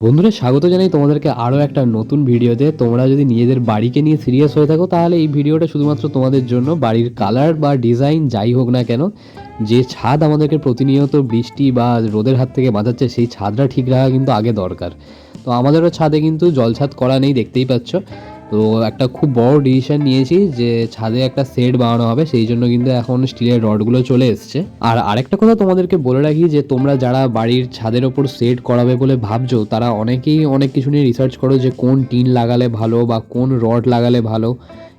বন্ধুরা, স্বাগত জানাই তোমাদেরকে আরও একটা নতুন ভিডিওতে। তোমরা যদি নিজেদের বাড়িকে নিয়ে সিরিয়াস হয়ে থাকো, তাহলে এই ভিডিওটা শুধুমাত্র তোমাদের জন্য। বাড়ির কালার বা ডিজাইন যাই হোক না কেন, যে ছাদ আমাদেরকে প্রতিনিয়ত বৃষ্টি বা রোদের হাত থেকে বাঁচাচ্ছে, সেই ছাদটা ঠিক রাখা কিন্তু আগে দরকার। তো আমাদেরও ছাদে কিন্তু জল ছাদ করা নেই, দেখতেই পাচ্ছ। তো একটা খুব বড় ডিসিশন নিয়েছি যে ছাদে একটা সেট বানানো হবে, সেই জন্য কিন্তু এখন স্টিলের রডগুলো চলে এসছে। আর আরেকটা কথা তোমাদেরকে বলে রাখি যে, তোমরা যারা বাড়ির ছাদের ওপর সেট করাবে বলে ভাবছ, তারা অনেকেই অনেক কিছু নিয়ে রিসার্চ করো যে, কোন টিন লাগালে ভালো বা কোন রড লাগালে ভালো।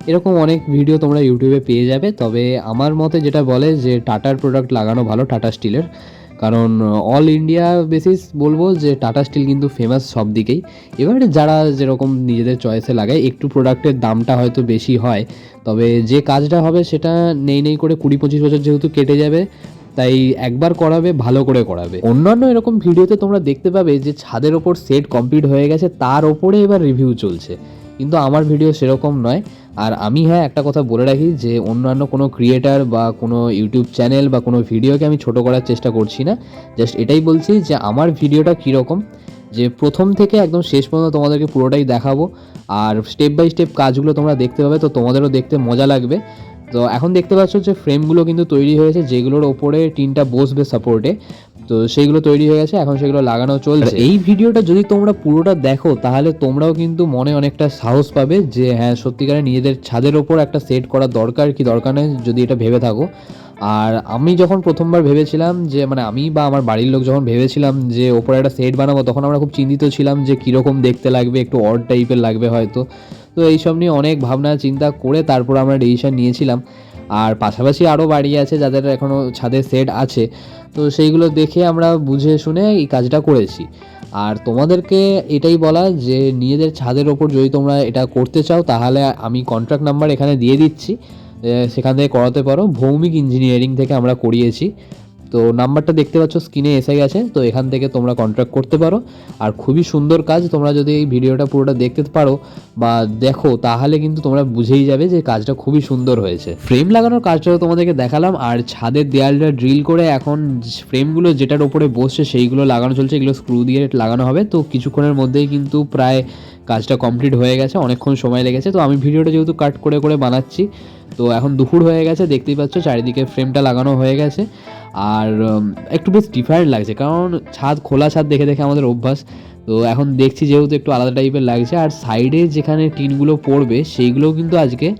এরকম অনেক ভিডিও তোমরা ইউটিউবে পেয়ে যাবে। তবে আমার মতে যেটা বলে যে টাটার প্রোডাক্ট লাগানো ভালো টাটা স্টিলের কারণ অল ইন্ডিয়া বেসিস বলব যে টাটা স্টিল কিন্তু ফেমাস সব দিকেই। এবারে যারা যেরকম নিজেদের চয়েসে লাগায়, একটু প্রোডাক্টের দামটা হয়তো বেশি হয়, তবে যে কাজটা হবে সেটা নেই নেই করে কুড়ি পঁচিশ বছর যেহেতু কেটে যাবে, তাই একবার করাবে, ভালো করে করাবে। অন্যান্য এরকম ভিডিওতে তোমরা দেখতে পাবে যে ছাদের ওপর সেট কমপ্লিট হয়ে গেছে, তার ওপরে এবার রিভিউ চলছে। কিন্তু আমার ভিডিও সেরকম নয়। আর আমি হ্যাঁ একটা কথা বলে রাখি যে অন্যান্য কোনো ক্রিয়েটার বা কোনো ইউটিউব চ্যানেল বা কোনো ভিডিওকে আমি ছোট করার চেষ্টা করছি না। জাস্ট এটাই বলছি যে আমার ভিডিওটা কীরকম, যে প্রথম থেকে একদম শেষ পর্যন্ত তোমাদেরকে পুরোটাই দেখাবো। আর স্টেপ বাই স্টেপ কাজগুলো তোমরা দেখতে পাবে, তো তোমাদেরও দেখতে মজা লাগবে। তো এখন দেখতে পাচ্ছ যে ফ্রেমগুলো কিন্তু তৈরি হয়েছে, যেগুলোর ওপরে টিনটা বসবে সাপোর্টে তো সেইগুলো তৈরি হয়ে গেছে, এখন সেগুলো লাগানো চলছে। এই ভিডিওটা যদি তোমরা পুরোটা দেখো, তাহলে তোমরাও কিন্তু মনে অনেকটা সাহস পাবে যে হ্যাঁ সত্যিকারে নিজেদের ছাদের ওপর একটা সেট করা দরকার, কি দরকার নেই যদি এটা ভেবে থাকো। আর আমি যখন প্রথমবার ভেবেছিলাম যে মানে আমি বা আমার বাড়ির লোক যখন ভেবেছিলাম যে, ওপরে একটা সেট বানাবো, তখন আমরা খুব চিন্তিত ছিলাম যে, কীরকম দেখতে লাগবে, একটু অড টাইপের লাগবে হয়তো। তো এইসব নিয়ে অনেক ভাবনা, চিন্তা করে তারপর আমরা ডিসিশন নিয়েছিলাম। আর পাশাপাশি আরও বাড়ি আছে যাদের এখনও ছাদের সেট আছে। তো সেইগুলো দেখে আমরা বুঝে শুনে এই কাজটা করেছি। আর তোমাদেরকে এটাই বলা যে নিজেদের ছাদের ওপর যদি তোমরা এটা করতে চাও, তাহলে আমি কন্ট্রাক্ট নাম্বার এখানে দিয়ে দিচ্ছি। সেখান থেকে করাতে পারো। ভৌমিক ইঞ্জিনিয়ারিং থেকে আমরা করিয়েছি। তো নাম্বারটা দেখতে পাচ্ছ, স্ক্রিনে এসে গেছে তো এখান থেকে তোমরা কন্ট্রাক্ট করতে পারো। আর খুবই সুন্দর কাজ, তোমরা যদি এই ভিডিওটা পুরোটা দেখতে পারো বা দেখো, তাহলে কিন্তু তোমরা বুঝেই যাবে যে কাজটা খুবই সুন্দর হয়েছে। ফ্রেম লাগানোর কাজটাও তোমাদেরকে দেখালাম, আর ছাদের দেয়ালটা ড্রিল করে এখন ফ্রেমগুলো যেটার ওপরে বসছে, সেইগুলো লাগানো চলছে, এগুলো স্ক্রু দিয়ে লাগানো হবে। তো কিছুক্ষণের মধ্যেই কিন্তু প্রায় কাজটা কমপ্লিট হয়ে গেছে, অনেকক্ষণ সময় লেগেছে। তো আমি ভিডিওটা যেহেতু কাট করে করে বানাচ্ছি, তো এখন দুপুর হয়ে গেছে, দেখতেই পাচ্ছ, চারিদিকে ফ্রেমটা লাগানো হয়ে গেছে। আর একটু বেশ ডিফারেন্ট লাগছে। কারণ ছাদ, খোলা ছাদ দেখে দেখে আমাদের অভ্যাস। তো এখন দেখছি যেহেতু একটু আলাদা টাইপের লাগছে। আর সাইডে যেখানে টিনগুলো পড়বে, সেইগুলোও কিন্তু আজকে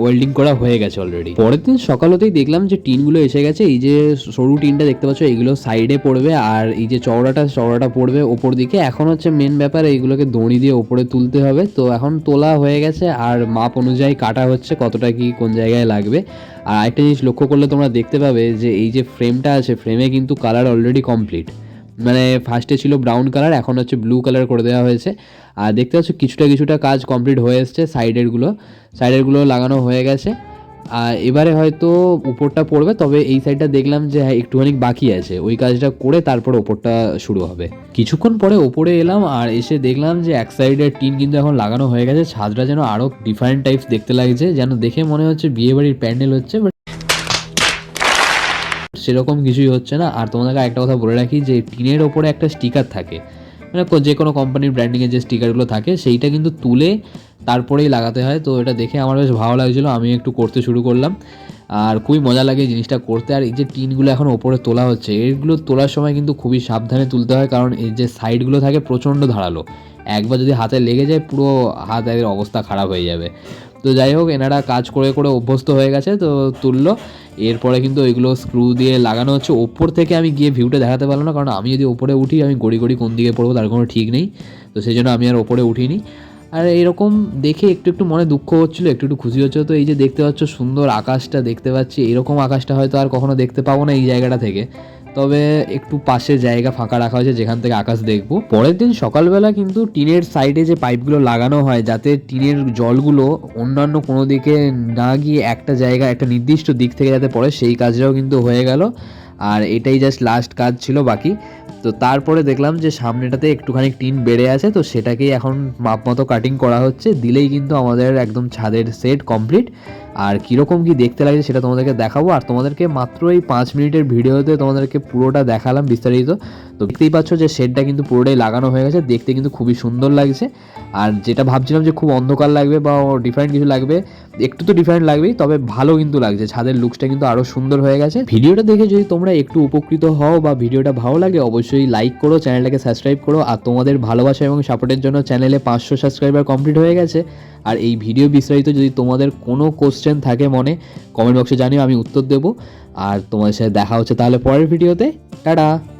ওয়েল্ডিং করা হয়ে গেছে অলরেডি পরের দিন সকাল হতেই দেখলাম যে টিনগুলো এসে গেছে, এই যে সরু টিনটা দেখতে পাচ্ছ এইগুলো সাইডে পড়বে আর এই যে চওড়াটা চওড়াটা পড়বে ওপর দিকে। এখন হচ্ছে মেন ব্যাপার, এইগুলোকে দড়ি দিয়ে ওপরে তুলতে হবে। তো এখন তোলা হয়ে গেছে আর মাপ অনুযায়ী কাটা হচ্ছে কতটা কি কোন জায়গায় লাগবে। আর আরেকটা জিনিস লক্ষ্য করলে তোমরা দেখতে পাবে যে এই যে ফ্রেমটা আছে ফ্রেমে কিন্তু কালার অলরেডি কমপ্লিট মানে ফার্স্টে ছিল ব্রাউন কালার এখন হচ্ছে ব্লু কালার করে দেওয়া হয়েছে। আর দেখতে পাচ্ছ কিছুটা কিছুটা কাজ কমপ্লিট হয়ে এসছে সাইডেরগুলো সাইডেরগুলো লাগানো হয়ে গেছে। আর এবারে হয়তো উপরটা পড়বে, তবে এই সাইডটা দেখলাম যে হ্যাঁ একটুখানি বাকি আছে। ওই কাজটা করে তারপর ওপরটা শুরু হবে। কিছুক্ষণ পরে ওপরে এলাম আর এসে দেখলাম যে এক সাইডের টিন কিন্তু এখন লাগানো হয়ে গেছে। ছাদটা যেন আরও ডিফারেন্ট টাইপস দেখতে লাগছে, যেন দেখে মনে হচ্ছে বিয়েবাড়ির প্যান্ডেল হচ্ছে সেরকম কিছুই হচ্ছে না। আর তোমাদেরকে একটা কথা বলে রাখি যে, টিনের ওপরে একটা স্টিকার থাকে। মানে যে কোনো কোম্পানির ব্র্যান্ডিংয়ের যে স্টিকারগুলো থাকে, সেইটা কিন্তু তুলে তারপরেই লাগাতে হয়। তো এটা দেখে আমার বেশ ভালো লাগছিল আমি একটু করতে শুরু করলাম। আর খুবই মজা লাগে জিনিসটা করতে। আর এই যে টিনগুলো এখন ওপরে তোলা হচ্ছে এইগুলো তোলার সময় কিন্তু খুবই সাবধানে তুলতে হয়, কারণ এই যে সাইডগুলো থাকে প্রচণ্ড ধারালো। একবার যদি হাতে লেগে যায়, পুরো হাতের অবস্থা খারাপ হয়ে যাবে। তো যাই হোক, এনারা কাজ করে করে অভ্যস্ত হয়ে গেছে, তো তুললো। এরপরে কিন্তু ওইগুলো স্ক্রু দিয়ে লাগানো হচ্ছে। ওপর থেকে আমি গিয়ে ভিউটা দেখাতে পারলাম না, কারণ আমি যদি ওপরে উঠি, আমি গড়ি গড়ি কোন দিকে পড়ব, তার কোনো ঠিক নেই। তো সেই জন্য আমি আর ওপরে উঠিনি। আর এরকম দেখে একটু একটু মনে দুঃখ হচ্ছিল, একটু একটু খুশি হচ্ছিল। তো এই যে দেখতে পাচ্ছ, সুন্দর আকাশটা দেখতে পাচ্ছি। এরকম আকাশটা হয়তো আর কখনো দেখতে পাবো না এই জায়গাটা থেকে। তবে একটু পাশে জায়গা ফাঁকা রাখা হয়েছে, যেখান থেকে আকাশ দেখব। পরের দিন সকালবেলা কিন্তু টিনের সাইডে যে পাইপগুলো লাগানো হয়, যাতে টিনের জলগুলো অন্যান্য কোনো দিকে না গিয়ে একটা জায়গা, একটা নির্দিষ্ট দিক থেকে যাতে পড়ে, সেই কাজটাও কিন্তু হয়ে গেল। আর এটাই জাস্ট লাস্ট কাজ ছিল বাকি। তো তারপরে দেখলাম যে সামনেটাতে একটুখানি টিন বেড়ে আছে, তো সেটাকেই এখন মাপ মতো কাটিং করা হচ্ছে। দিলেই কিন্তু আমাদের একদম ছাদের সেট কমপ্লিট আর কীরকম কি দেখতে লাগছে সেটা তোমাদেরকে দেখাবো। আর তোমাদেরকে মাত্র এই পাঁচ মিনিটের ভিডিওতে তোমাদেরকে পুরোটা দেখালাম বিস্তারিত। তো দেখতেই পাচ্ছ যে শেডটা কিন্তু পুরোটাই লাগানো হয়ে গেছে, দেখতে কিন্তু খুবই সুন্দর লাগছে। আর যেটা ভাবছিলাম যে খুব অন্ধকার লাগবে বা ডিফারেন্ট কিছু লাগবে একটু তো ডিফারেন্ট লাগবেই, তবে ভালো কিন্তু লাগছে। ছাদের লুকসটা কিন্তু আরও সুন্দর হয়ে গেছে। ভিডিওটা দেখে যদি তোমরা একটু উপকৃত হও বা ভিডিওটা ভালো লাগে, অবশ্যই লাইক করো চ্যানেলটাকে সাবস্ক্রাইব করো। আর তোমাদের ভালোবাসা এবং সাপোর্টের জন্য চ্যানেলে পাঁচশো সাবস্ক্রাইবার কমপ্লিট হয়ে গেছে। আর এই ভিডিও বিস্তারিত যদি তোমাদের কোনো কোশ্চেন থাকে মনে কমেন্ট বক্সে জানিও, আমি উত্তর দেবো। আর তোমাদের সাথে দেখা হচ্ছে তাহলে পরের ভিডিওতে টাটা!